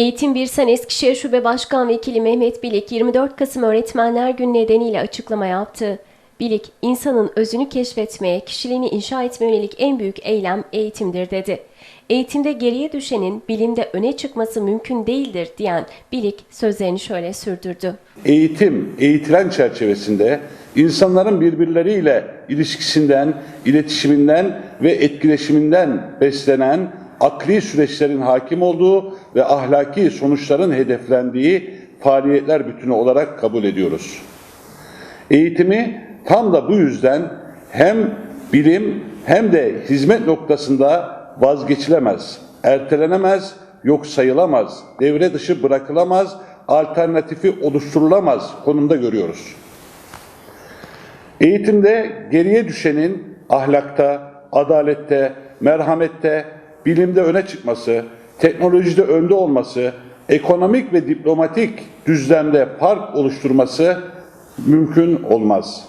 Eğitim Birsen Eskişehir Şube Başkan Vekili Mehmet Bilik 24 Kasım Öğretmenler Günü nedeniyle açıklama yaptı. Bilik, insanın özünü keşfetmeye, kişiliğini inşa etmeye yönelik en büyük eylem eğitimdir dedi. Eğitimde geriye düşenin bilimde öne çıkması mümkün değildir diyen Bilik sözlerini şöyle sürdürdü. Eğitim, eğitilen çerçevesinde insanların birbirleriyle ilişkisinden, iletişiminden ve etkileşiminden beslenen akli süreçlerin hakim olduğu ve ahlaki sonuçların hedeflendiği faaliyetler bütünü olarak kabul ediyoruz. Eğitimi tam da bu yüzden hem bilim hem de hizmet noktasında vazgeçilemez, ertelenemez, yok sayılamaz, devre dışı bırakılamaz, alternatifi oluşturulamaz konumda görüyoruz. Eğitimde geriye düşenin ahlakta, adalette, merhamette, bilimde öne çıkması, teknolojide önde olması, ekonomik ve diplomatik düzlemde fark oluşturması mümkün olmaz.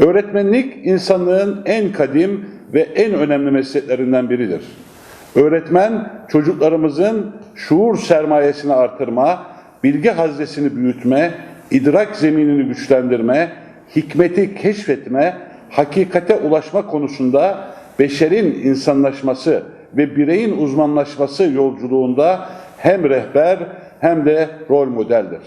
Öğretmenlik insanlığın en kadim ve en önemli mesleklerinden biridir. Öğretmen çocuklarımızın şuur sermayesini artırma, bilgi haznesini büyütme, idrak zeminini güçlendirme, hikmeti keşfetme, hakikate ulaşma konusunda beşerin insanlaşması ve bireyin uzmanlaşması yolculuğunda hem rehber hem de rol modeldir.